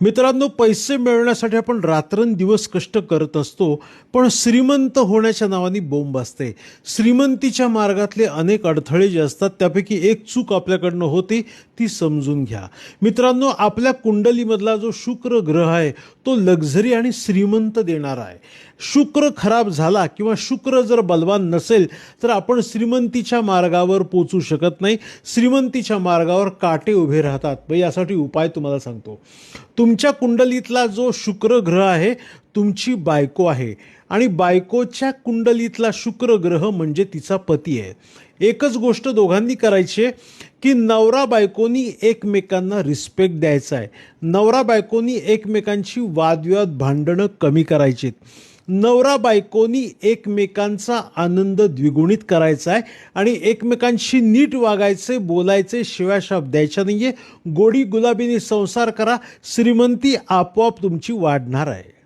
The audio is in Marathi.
मित्रांनो पैसे मिळवण्यासाठी आपण रात्रंदिवस कष्ट करत असतो पण श्रीमंत होण्याच्या नावाने बोंब असते श्रीमंतीच्या मार्गातले अनेक अडथळे जे असतात त्यापैकी एक चूक आपल्याकडनं होते ती समजून घ्या. मित्रांनो आपल्या कुंडलीमधला जो शुक्र ग्रह आहे तो लक्झरी आणि श्रीमंत देणारा आहे. शुक्र खराब झाला किंवा शुक्र जर बलवान नसेल तर आपण श्रीमंतीच्या मार्गावर पोचू शकत नाही. श्रीमंतीच्या मार्गावर काटे उभे राहतात. यासाठी उपाय तुम्हाला सांगतो. तुमच्या कुंडलीतला जो शुक्र ग्रह आहे तुमची बायको आहे. आणि बायकोच्या कुंडलीतला शुक्र ग्रह म्हणजे तिचा पती आहे. एकच गोष्ट दोघांनी करायची आहे की नवरा बायकोनी एकमेकांना रिस्पेक्ट द्यायचा आहे. नवरा बायकोनी एकमेकांची वादविवाद भांडणं कमी करायचीत नवरा बायकोनी एकमेकांचा आनंद द्विगुणित करायचा आहे. आणि एकमेकांशी नीट वागायचे बोलायचे शिवाशाप शाप द्यायच्या नाहीये. गोडी गुलाबीने संसार करा. श्रीमंती आपोआप तुमची वाढणार आहे.